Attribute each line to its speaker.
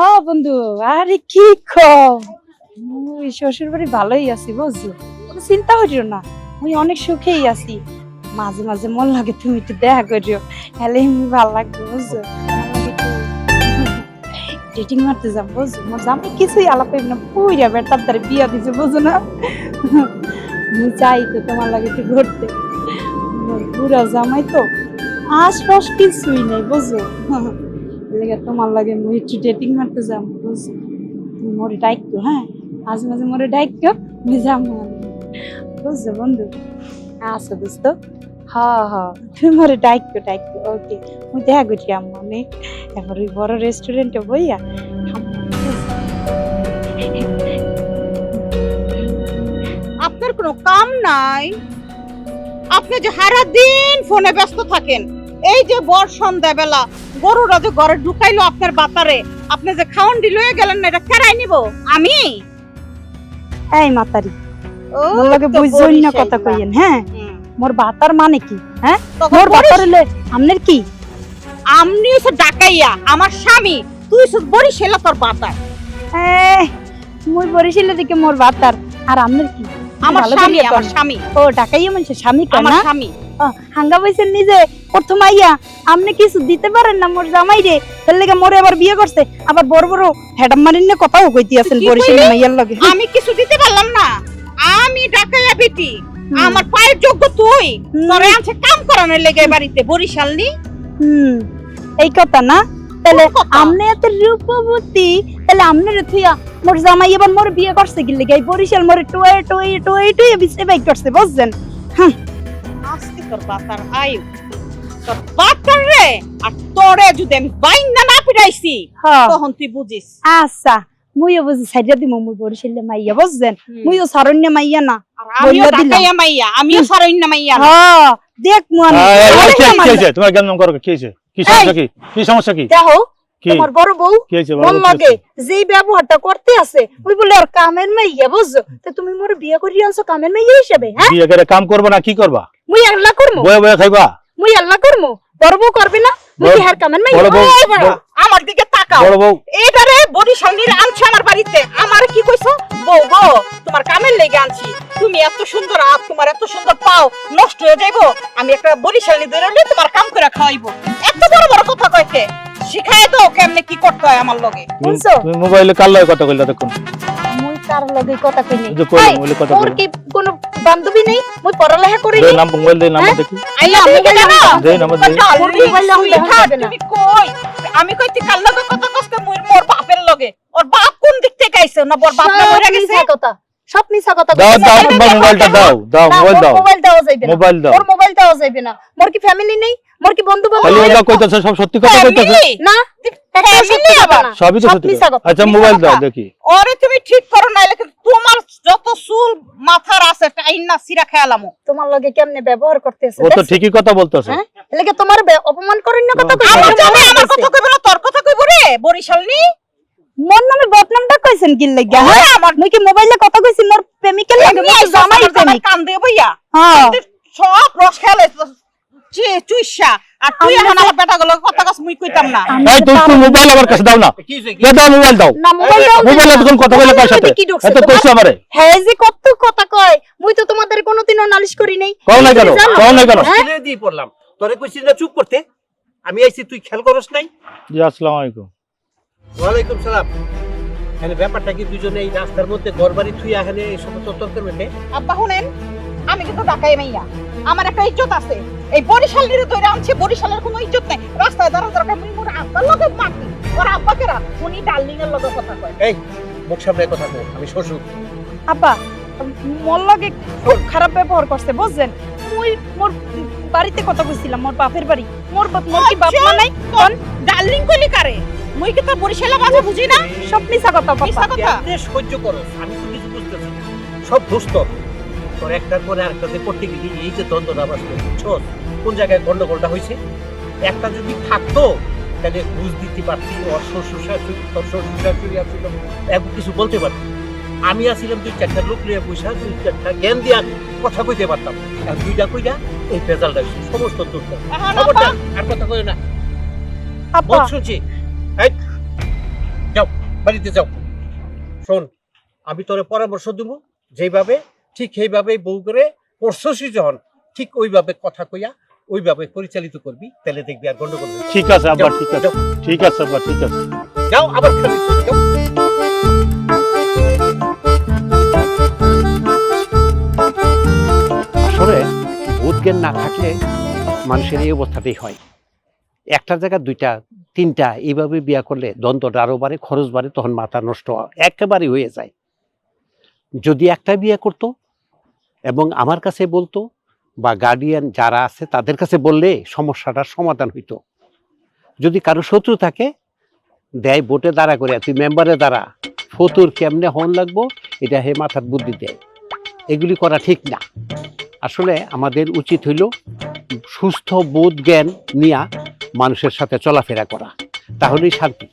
Speaker 1: হ্যাঁ বন্ধু, আরে কি কম শ্বশুর বাড়ি ভালোই আছি বুঝছ চিন্তা করিও না, আমি অনেক সুখেই আছি। মাঝে মাঝে মন লাগে তুমি একটু দেখা করিও হলে ভালো লাগবে, বুঝছ? ডেটিং মারতে যাব, বুঝছ? মোর জামাই কিছুই আলাপ না, পুইরা বেটার দ্বারা বিয়া দিছে বুঝো না? আমি চাই তো তোমার লাগে একটু ঘুরতে। পুরা জামাই তো আশপাশ কিছুই নেই বুঝো লেগে তোমার লাগে মুই একটু ডেটিং মারতে যাম, বুঝছ? তুমি মোরে ডাইকো হ্যাঁ? মাঝে মাঝে মোরে ডাইকো, আমি যাম। বুঝছ বন্ধু? আচ্ছা দোস্ত হ্যাঁ হ্যাঁ তুমি মোরে ডাইকো ডাইকো, ওকে। মুই দেখা করি মানে এখন ওই বড় রেস্টুরেন্টে বইয়া।
Speaker 2: আপনার কোনো কাম নাই। আপনি যে সারা দিন ফোনে ব্যস্ত থাকেন। এই যে বর সন্ধ্যাবেলা গরুরা যে ঘরে ঢুকাইলো আপনার বাতারে আপনি যে খাওন লয়ে গেলেন না এটা কেরাই নিব? আমি?
Speaker 1: এই মাতারি
Speaker 2: ও
Speaker 1: লাগে বুঝছই না কথা
Speaker 2: না।
Speaker 1: কইয়েন হ্যাঁ? মোর বাতার মানে কি হ্যাঁ? মোর বাতার হলে আমনের কি?
Speaker 2: আমনি হচ্ছে ডাকাইয়া আমার স্বামী। তুই বরিশাল তোর বাতার
Speaker 1: এই, মুই বরিশালের দিকে মোর বাতার আর আমনের কি?
Speaker 2: আমার স্বামী আমার স্বামী।
Speaker 1: ও ডাকাইয়া মানুষের স্বামী কয়
Speaker 2: আমার স্বামী।
Speaker 1: হাঙ্গা বইছেন নিজে? প্রথম আইয়া আপনি কিছু দিতে পারেন না মোর জামাই রে। তার লেগে মোরে আবার বিয়ে করছে। আবার বড় বড় হেডাম মারিন না কথাও কইতে আছেন
Speaker 2: কইলি?
Speaker 1: মাইয়ার লগে।
Speaker 2: আমি কিছু দিতে পারলাম না। আমি ডাকাইয়া বেটি আমার পায়ের যোগ্য তুই। তোরে আনছে কাম করানোর লেগে বাড়িতে বরিশাল নি।
Speaker 1: হুম। এই কথা না? তাহলে? আমনে এত রূপবতী তাহলে আমনে থুইয়া মোর জামাই এবার মোর বিয়ে করছে কি লেগে? এই বরিশাল মোরে টুয়ে টুয়ে টুয়ে টুয়ে বিছে বাইক করছে বুঝছেন?
Speaker 2: আজকে তোর বাতার আয়ু। তোর বাতার রে আর তোরে যদি আমি বাইন্দা না পিটাইছি
Speaker 1: হ্যাঁ।
Speaker 2: তখন তুই বুঝিস।
Speaker 1: আচ্ছা মুইও বুঝি সাইডা দিমু মুই বরিশালে মাইয়া বুঝছেন? মুইও সারণ্য মাইয়া না
Speaker 2: আমিও মাইয়া আমিও সারইন্না মাইয়া
Speaker 1: হ্যাঁ দেখ
Speaker 3: আয়, আয়, কি করো সমস্যা কি? কি সমস্যা কি?
Speaker 1: দেখো
Speaker 3: কি
Speaker 1: তোমার বড় বউ মন লাগে। যেই ব্যবহারটা করতে আছে ওই বলে আর কামের মাইয়া বুঝছ? তো তুমি মোর বিয়ে করি আনছো কামের মাইয়া হিসেবে হ্যাঁ?
Speaker 3: বিয়ে করে কাম করব না কি করবা?
Speaker 1: মুই আল্লাহ করমু।
Speaker 3: বয়ে বয়ে খাইবা?
Speaker 1: মুই আল্লাহ করমু। বড় বউ করবে না মুই হার কামের মাইয়া।
Speaker 2: আমার দিকে তাকাও।
Speaker 3: বড় বউ
Speaker 2: এটারে বড়ি সঙ্গীর আনছে আমার বাড়িতে। আমার কি কইছো? বউ গো তোমার কামের লেগে আনছি। তুমি এত সুন্দর আপ তোমার এত সুন্দর পাও নষ্ট হয়ে যাইবো। আমি একটা বরিশাল ধরে তোমার কাম করে খাওয়াইবো। এত বড় বড় কথা কইতে শিখাই দাও কেমনে কি করতে হয় আমার লগে।
Speaker 3: তুমি- তুমি মোবাইলে কার লগে কথা কইলা দেখুন।
Speaker 1: মুই কার লগে কথা কই নাই
Speaker 3: যে কই মোবাইলে কথা কই
Speaker 1: কি কোনো বান্ধবী নেই? মুই পড়ালেখা করি
Speaker 3: দে
Speaker 1: নাই
Speaker 3: নাম মোবাইল দে নাম্বার দেখি।
Speaker 2: আইয়া
Speaker 1: আমি
Speaker 2: তুমি
Speaker 1: বললাম
Speaker 2: জানো?
Speaker 1: না।
Speaker 3: দে নাম্বার দে।
Speaker 2: ডার্লিং,
Speaker 1: মোর মোবাইলে আমি দেখা না।
Speaker 2: তুমি কই? আমি কইতে কার লগে কথা কইতে মুই মোর বাপের লগে। ওর বাপ না বাপ না মরে গেছে?
Speaker 1: কথা সব মিছা কথা
Speaker 3: দাও দাও তোমার মোবাইলটা দাও দাও মোবাইল দাও।
Speaker 1: মোবাইল দেওয়া যাইবে না।
Speaker 3: মোবাইল দাও।
Speaker 1: মোর মোবাইল দেওয়া যাইবে না। মোর কি ফ্যামিলি নেই? মোর কি বন্ধু বান্ধব
Speaker 3: খালি
Speaker 1: নেই?
Speaker 3: ওটা কইতাছে সব সত্যি কথা কইতাছে?
Speaker 1: না
Speaker 2: আবার?
Speaker 3: সবই তো সত্যি। আচ্ছা মোবাইল দাও দেখি।
Speaker 2: ওরে তুমি ঠিক করো না লেকিন তোমার যত চুল মাথার আছে টাইন না সিরা খেয়ালামো
Speaker 1: তোমার লগে কেমনে ব্যবহার করতেছে?
Speaker 3: ও তো ঠিকই কথা বলতেছে।
Speaker 1: হ্যাঁ? তোমার অপমান করেন না কথা কইছে।
Speaker 2: আমার
Speaker 1: আমার।
Speaker 2: কথা কইবে না তোর কথা কইব রে বরিশাল নি?
Speaker 1: মোর নামে বদনামটা কইছেন কি লাগা হ্যাঁ
Speaker 2: আমার
Speaker 1: মুই কি মোবাইলে কথা কইছি মোর প্রেমিকের লাগে তো জামাই প্রেমিক।
Speaker 2: কান দে বইয়া।
Speaker 1: হ্যাঁ।
Speaker 2: সব রস খেলে চুইসা। আর তুই এখন আমার বেটা গুলো কথা কস মুই কইতাম না।
Speaker 3: এই তুই তুই মোবাইল আমার কাছে দাও না।
Speaker 4: কি
Speaker 3: দে দাও মোবাইল দাও।
Speaker 1: না মোবাইল দাও
Speaker 3: মোবাইলে তখন কথা বলে কার সাথে? এত? কইছো আমারে?
Speaker 1: হ্যাঁ যে কত কথা কয় মুই তো তোমাদের কোনোদিনও নালিশ করি নাই।
Speaker 3: কও না কেন কও না কেন?
Speaker 1: হ্যাঁ?
Speaker 4: ছেলে দিয়ে পড়লাম। তোরে কইছিস না চুপ করতে আমি আইছি তুই খেল করস নাই?
Speaker 3: জি আসসালামু আলাইকুম।
Speaker 4: ওয়ালাইকুম সালাম। এখানে ব্যাপারটা কি দুজনে এই রাস্তার মধ্যে ঘর বাড়ি থুই এখানে এই সমস্ত তর্ক করবে?
Speaker 2: আব্বা শুনেন আমি কিন্তু ঢাকায় মাইয়া। আমার একটা ইজ্জত আছে। এই বরিশাল নিয়ে ধরে আনছে বরিশালের কোনো ইজ্জত নাই। রাস্তায় দাঁড়া দাঁড়া মুই মোর আব্বার লগে মাটি ওর আব্বাকে রা উনি ডার্লিং এর লগে কথা কয়।
Speaker 4: মুখ সামনে কথা কো আমি শ্বশুর।
Speaker 1: আপা মোর লগে খুব খারাপ ব্যবহার করছে বুঝছেন? মুই মোর বাড়িতে কথা কইছিলাম মোর বাপের বাড়ি। মোর মোর কি বাপ মা নাই? কোন?
Speaker 2: ডার্লিং কইলি কারে? মুই কি তোর বরিশালে বাজে বুঝি না?
Speaker 1: সব মিছা কথা
Speaker 2: মিছা কথা?
Speaker 4: সহ্য করস আমি তো কিছু বুঝতেছি না। সব দোষ তোর একটার পরে আরেকটাতে করতে গেলি এই যে দ্বন্দ্বটা বাস বুঝছস? কোন জায়গায় গন্ডগোলটা হয়েছে? একটা যদি থাকতো তাহলে ঘুষ দিতে পারতি ওর শ্বশুর শাশুড়ি তোর শ্বশুর শাশুড়ি আসছিল এখন কিছু বলতে পারতি। আমি আসছিলাম দুই চারটা লোক লিয়ে পয়সা দুই চারটা জ্ঞান দিয়া কথা কইতে পারতাম। আর দুইটা কইটা এই রেজাল্ট আসছে সমস্ত
Speaker 2: আব্বা
Speaker 4: আর কথা কই না।
Speaker 1: আপা।
Speaker 4: বল শুনছি এই, যাও
Speaker 5: বাড়িতে যাও। শোন আমি তোরে পরামর্শ দেবো যেভাবে ঠিক সেইভাবেই বউ করে পরশসী যখন ঠিক ওইভাবে কথা কইয়া ওইভাবে পরিচালিত করবি তাহলে দেখবি আর গন্ডগোল
Speaker 3: ঠিক আছে আব্বা ঠিক আছে। ঠিক আছে আব্বা ঠিক আছে।
Speaker 5: যাও আবার খেলি
Speaker 4: আসলে বোধ জ্ঞান না থাকলে মানুষের এই অবস্থাতেই হয়। একটা জায়গা দুইটা তিনটা এইভাবে বিয়া করলে দ্বন্দ্বটা আরও বাড়ে, খরচ বাড়ে, তখন মাথা নষ্ট। একেবারে হয়ে যায়। যদি একটা বিয়ে করত এবং আমার কাছে বলতো বা গার্ডিয়ান যারা আছে তাদের কাছে বললে সমস্যাটার সমাধান হইতো। যদি কারও শত্রু থাকে, দেয় ভোটে দাঁড়া করে, তুই মেম্বারে দাঁড়া। ফতুর কেমনে হন লাগবো, এটা হে মাথার বুদ্ধি দেয়। এগুলি করা ঠিক না। আসলে আমাদের উচিত হইল সুস্থ বোধ জ্ঞান নিয়ে। মানুষের সাথে চলাফেরা করা। তাহলেই শান্তি।